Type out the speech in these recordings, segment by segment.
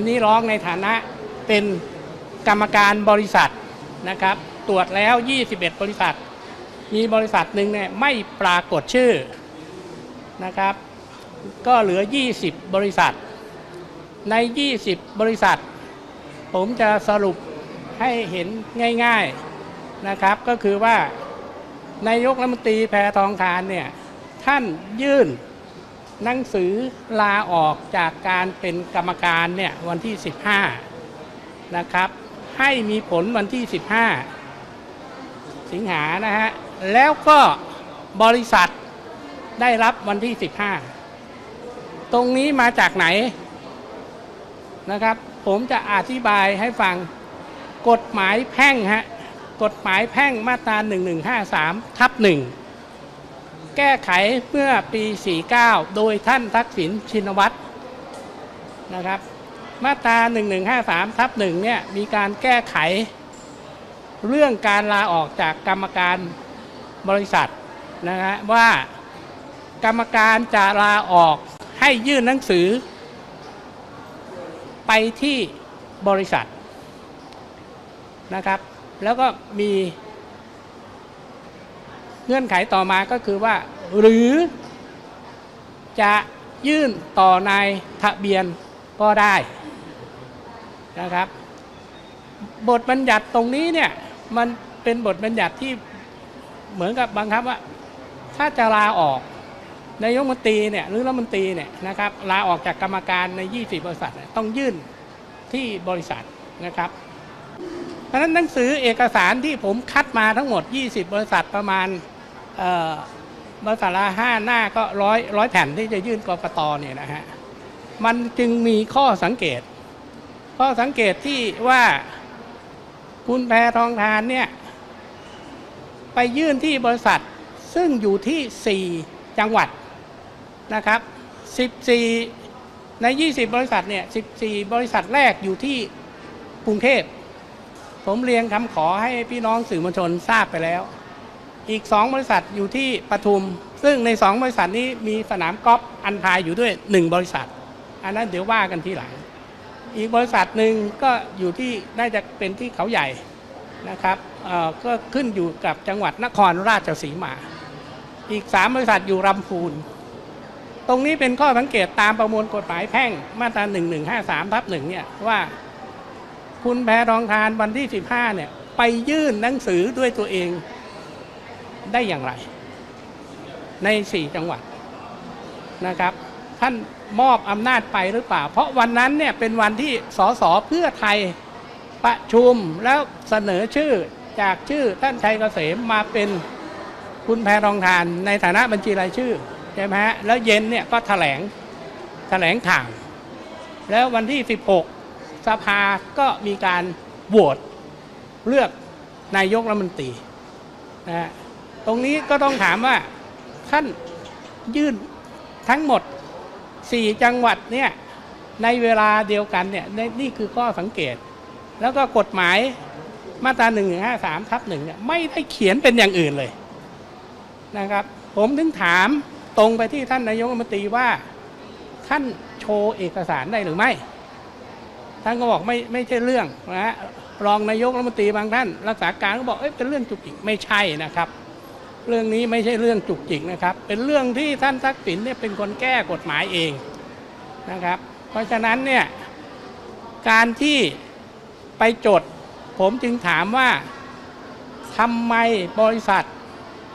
วันนี้ร้องในฐานะเป็นกรรมการบริษัทนะครับ ตรวจแล้ว 21 บริษัท มีบริษัทหนึ่งเนี่ยไม่ปรากฏชื่อนะครับ ก็เหลือ 20 บริษัท ใน 20 บริษัท ผมจะสรุปให้เห็นง่ายๆนะครับ ก็คือว่านายกรัฐมนตรีแพทองทานเนี่ยท่านยื่น หนังสือลาออกจากการเป็นกรรมการเนี่ยวันที่ 15 นะครับ ให้มีผลวันที่ 15 สิงหานะฮะ แล้วก็บริษัทได้รับวันที่ 15 ตรงนี้มาจากไหนนะครับ ผมจะอธิบายให้ฟังกฎหมายแพ่งฮะกฎหมายแพ่งมาตรา 1153 ทับหนึ่ง แก้ไขเมื่อปี 49 โดยท่านทักษิณชินวัตรนะครับ มาตรา 1153 ทับหนึ่งเนี่ยมีการแก้ไข เรื่องการลาออกจากกรรมการบริษัทนะฮะว่ากรรมการจะลาออกให้ยื่นหนังสือ ไปที่บริษัทนะครับ แล้วก็มี เงื่อนไขต่อมาก็คือว่า หรือจะยื่นต่อนายทะเบียนก็ได้นะครับ บทบัญญัติตรงนี้เนี่ยมันเป็นบทบัญญัติที่เหมือนกับบังคับว่า ถ้าจะลาออกนายกมนตรีเนี่ยหรือรัฐมนตรีเนี่ยนะครับลาออกจากกรรมการใน 20 บริษัทต้องยื่นที่บริษัทนะครับ เพราะฉะนั้นหนังสือเอกสารที่ผมคัดมาทั้งหมด 20 บริษัทประมาณ เอ่อบริษัทละห้าหน้าก็ร้อยร้อยแผ่นที่จะยื่นกรกตเนี่ยนะฮะมันจึงมีข้อสังเกต ข้อสังเกตที่ว่าคุณแพทองทานเนี่ยไปยื่นที่บริษัทซึ่งอยู่ที่ 4 จังหวัดนะครับ 14 ใน 20 บริษัทเนี่ย 14 บริษัทแรกอยู่ที่กรุงเทพ ผมเรียงคำขอให้พี่น้องสื่อมวลชนทราบไปแล้ว อีก 2 บริษัทอยู่ที่ปทุม ซึ่งใน 2 บริษัทนี้มีสนามกอล์ฟอันพายอยู่ด้วย 1 บริษัท อันนั้นเดี๋ยวว่ากันทีหลัง อีกบริษัทหนึ่งก็อยู่ที่น่าจะเป็นที่เขาใหญ่นะครับเอ่อก็ขึ้นอยู่กับจังหวัดนครราชสีมา อีก 3 บริษัทอยู่ลำพูน ตรงนี้เป็นข้อสังเกตตามประมวลกฎหมายแพ่งมาตรา 1153ทับหนึ่งเนี่ยว่าคุณแพรทองทานวันที่ 15เนี่ยไปยื่นหนังสือด้วยตัวเอง ได้อย่างไร ใน4จังหวัดนะครับ ท่านมอบอำนาจไปหรือเปล่า เพราะวันนั้นเนี่ยเป็นวันที่สสเพื่อไทยประชุมแล้วเสนอชื่อจากชื่อท่านชัยเกษมมาเป็นคุณแพรทองทานในฐานะบัญชีรายชื่อใช่ไหมฮะแล้วเย็นเนี่ยก็ถแถลงแถลงข่าวแล้ววันที่ 16 สภาก็มีการโหวตเลือกนายกรัฐมนตรีนะฮะ ตรงนี้ก็ต้องถามว่าท่านยื่นทั้งหมด 4 จังหวัดเนี่ยในเวลาเดียวกันเนี่ยนนี่คือข้อสังเกต แล้วก็กฎหมายมาตรา1นึทับหนึ่งเนี่ยไม่ได้เขียนเป็นอย่างอื่นเลยนะครับ ผมถึงถามตรงไปที่ท่านนายกรัฐมนตรีว่าท่านโชว์เอกสารได้หรือไม่ ท่านก็บอกไม่ไม่ใช่เรื่องนะฮะรองนายกรัฐมนตรีบางท่าน รักษาการก็บอกเอ้ยเป็นเรื่องจุกจิกไม่ใช่นะครับ เรื่องนี้ไม่ใช่เรื่องจุกจิกนะครับ เป็นเรื่องที่ท่านทักษิณเนี่ยเป็นคนแก้กฎหมายเองนะครับ เพราะฉะนั้นเนี่ยการที่ไปจด ผมจึงถามว่าทำไมบริษัท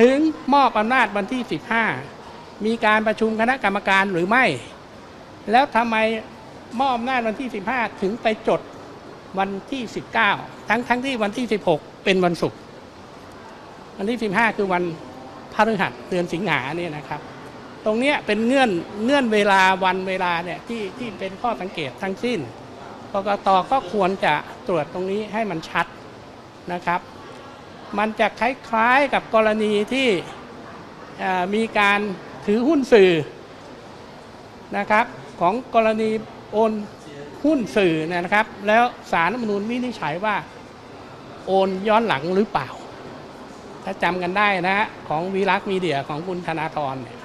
ถึงมอบอำนาจวันที่ 15 มีการประชุมคณะกรรมการหรือไม่ แล้วทำไมมอบอำนาจวันที่ 15 ถึงไปจดวันที่ 19 ทั้งทั้งที่วันที่ 16 เป็นวันศุกร์ วันที่ 15 คือวันพฤหัสเดือนสิงหาเนี่ยนะครับ ตรงเนี้ยเป็นเงื่อนเงื่อนเวลาวันเวลาเนี่ยที่ที่เป็นข้อสังเกตทั้งสิ้นกกตก็ควรจะตรวจตรงนี้ให้มันชัดนะครับ มันจะคล้ายๆกับกรณีที่มีการถือหุ้นสื่อนะครับของกรณีโอนหุ้นสื่อนะครับ แล้วสารรัฐมนูญวินิจฉัยว่า โอนย้อนหลังหรือเปล่า ถ้าจำกันได้นะฮะของวีลักษ์มีเดียของคุณธนาธรเนี่ย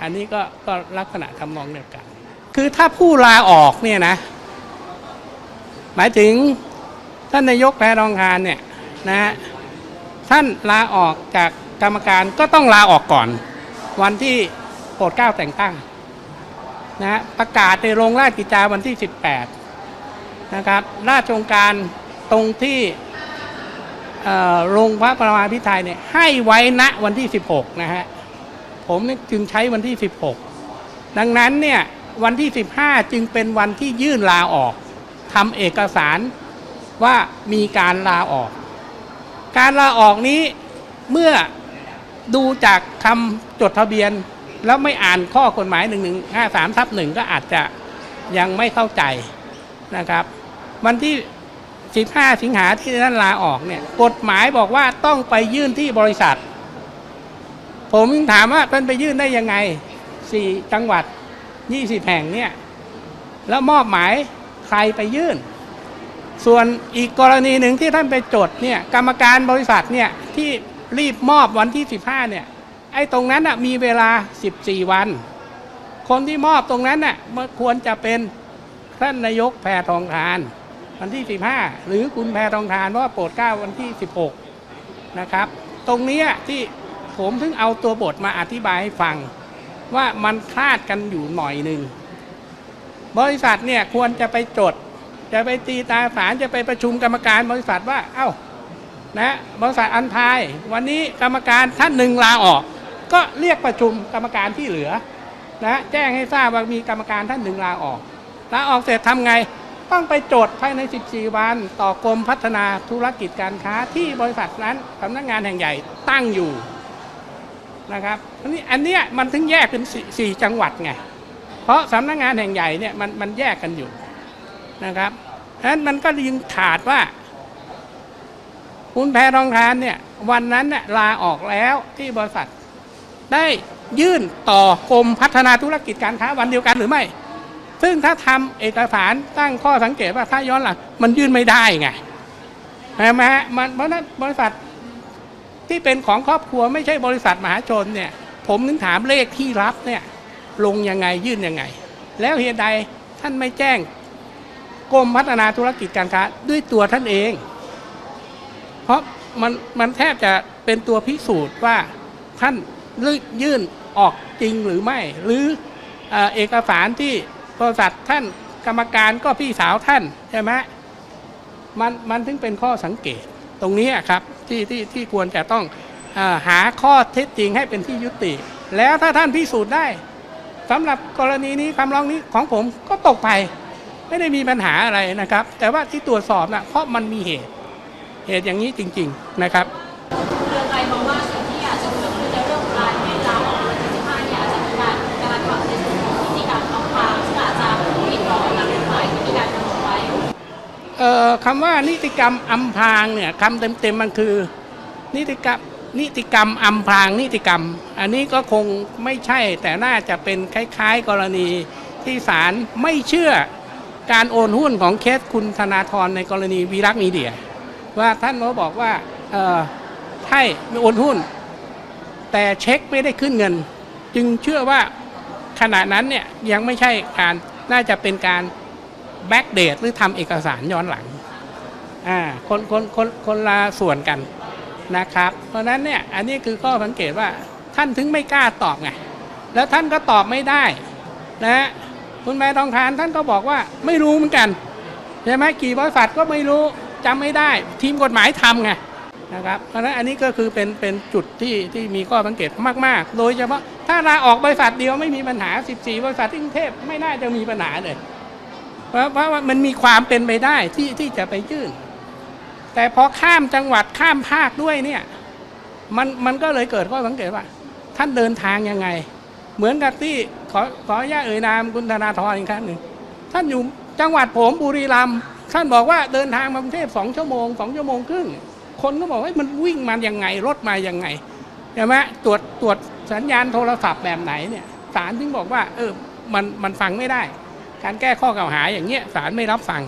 อันนี้ก็ก็ลักษณะทำนองเดียวกัน คือถ้าผู้ลาออกเนี่ยนะ หมายถึงท่านนายกแพรองทานเนี่ยนะฮะท่านลาออกจากกรรมการก็ต้องลาออกก่อน วันที่โปรดเกล้าแต่งตั้งนะฮะประกาศในโรงราชกิจจาวันที่ 18 นะครับ ราชองการตรงที่ โรงพระประมาพิไทยเนี่ยให้ไว้ณวันที่ 16 นะฮะ ผมจึงใช้วันที่ 16 ดังนั้นเนี่ยวันที่ 15 จึงเป็นวันที่ยื่นลาออกทำเอกสารว่ามีการลาออก การลาออกนี้เมื่อดูจากคำจดทะเบียน แล้วไม่อ่านข้อกฎหมาย 1153ทับหนึ่งก็อาจจะยังไม่เข้าใจนะครับ วันที่ 15 สิงหาที่ท่านลาออกเนี่ยกฎหมายบอกว่าต้องไปยื่นที่บริษัท ผมถามว่าเป็นไปยื่นได้ยังไงสี่จังหวัดยี่สิบแห่งเนี่ยแล้วมอบหมายใครไปยื่น ส่วนอีกกรณีหนึ่งที่ท่านไปจดเนี่ยกรรมการบริษัทเนี่ยที่รีบมอบวันที่ 15เนี่ยไอ้ตรงนั้นน่ะมีเวลา 14 วัน คนที่มอบตรงนั้นน่ะควรจะเป็นท่านนายกแพทองทาน วันที่ 15 หรือคุณแพทองทานเพราะว่าโปรดเกล้าวันที่ 16 นะครับ ตรงนี้ที่ผมถึงเอาตัวบทมาอธิบายให้ฟัง ว่ามันคลาดกันอยู่หน่อยหนึ่ง บริษัทเนี่ยควรจะไปจด จะไปตีตาสารจะไปประชุมกรรมการบริษัทว่า เอ้านะบริษัทอันทายวันนี้กรรมการท่านหนึ่งลาออก ก็เรียกประชุมกรรมการที่เหลือนะแจ้งให้ทราบว่ามีกรรมการท่านหนึ่งลาออกลาออกเสร็จทำไง ต้องไปจดภายใน 14 วัน ต่อกรมพัฒนาธุรกิจการค้าที่บริษัทนั้นสำนักงานแห่งใหญ่ตั้งอยู่นะครับอันนี้อันเนี้ยมันถึงแยกเป็นสี่จังหวัดไง เพราะสำนักงานแห่งใหญ่เนี่ยมันมันแยกกันอยู่นะครับฉะนั้นมันก็ยิงขาดว่าคุณแพรองทานเนี่ยวันนั้นเนี่ยลาออกแล้วที่บริษัท ได้ยื่นต่อกรมพัฒนาธุรกิจการค้าวันเดียวกันหรือไม่ ซึ่งถ้าทำเอกสารตั้งข้อสังเกตว่าถ้าย้อนหลังมันยื่นไม่ได้ไงใช่ไหมฮะมันเพราะนั้นบริษัทที่เป็นของครอบครัวไม่ใช่บริษัทมหาชนเนี่ยผมนึกถามเลขที่รับเนี่ยลงยังไงยื่นยังไง แล้วเหตุใดท่านไม่แจ้งกรมพัฒนาธุรกิจการค้าด้วยตัวท่านเอง เพราะมันมันแทบจะเป็นตัวพิสูจน์ว่าท่านยื่นออกจริงหรือไม่ หรืออเอกสารที่ บริษัทท่านกรรมการก็พี่สาวท่านใช่ไหมมันมันถึงเป็นข้อสังเกตตรงนี้ครับที่ที่ที่ควรจะต้องอหาข้อเท็จจริงให้เป็นที่ยุติ แล้วถ้าท่านพิสูจน์ได้สำหรับกรณีนี้คำร้องนี้ของผมก็ตกไป ไม่ได้มีปัญหาอะไรนะครับ แต่ว่าที่ตรวจสอบนะเพราะมันมีเหตุ เหตุอย่างนี้จริง ๆนะครับเรืองไกรมองว่า คำว่านิติกรรมอำพรางเนี่ยคำเต็มๆมันคือนิติกรรมนิติกรรมอำพรางนิติกรรม อันนี้ก็คงไม่ใช่แต่น่าจะเป็นคล้าย ๆ กรณีที่ศาลไม่เชื่อการโอนหุ้นของเคสคุณธนาธรในกรณีวีรักมีเดีย ว่าท่านเขาบอกว่าเอ่อให้โอนหุ้น แต่เช็คไม่ได้ขึ้นเงิน จึงเชื่อว่าขณะนั้นเนี่ยยังไม่ใช่การน่าจะเป็นการ แบ็กเดตหรือทำเอกสารย้อนหลังอ่าคนคนคนคนละส่วนกันนะครับ เพราะนั้นเนี่ยอันนี้คือข้อสังเกตว่าท่านถึงไม่กล้าตอบไงแล้วท่านก็ตอบไม่ได้นะคุณแม่ทองทานท่านก็บอกว่าไม่รู้เหมือนกันใช่ไหมกี่บริษัทก็ไม่รู้จำไม่ได้ ทีมกฎหมายทำไงนะครับเพราะฉะนั้นอันนี้ก็คือเป็นเป็นจุดที่ที่มีข้อสังเกตมากๆ โดยเฉพาะถ้าลาออกบริษัทเดียวไม่มีปัญหา 14 บริษัทที่กรุงเทพไม่น่าจะมีปัญหาเลย เพราะเพราะว่ามันมีความเป็นไปได้ที่ที่จะไปยื่น แต่พอข้ามจังหวัดข้ามภาคด้วยเนี่ยมันมันก็เลยเกิดข้อสังเกตว่า ท่านเดินทางยังไง เหมือนกับที่ขอขออนุญาตเอ่ยนามคุณธนาธรอีกครั้งหนึ่งท่านอยู่จังหวัดผมบุรีรัมย์ท่านบอกว่าเดินทางมากรุงเทพสองชั่วโมงสองชั่วโมงครึ่งคนก็บอกว่ามันวิ่งมายังไง รถมายังไงใช่ไหมตรวจตรวจสัญญาณโทรศัพท์แบบไหนเนี่ยศาลถึงบอกว่า เออมันมันฟังไม่ได้ การแก้ข้อกล่าวหาอย่างเงี้ยศาลไม่รับฟัง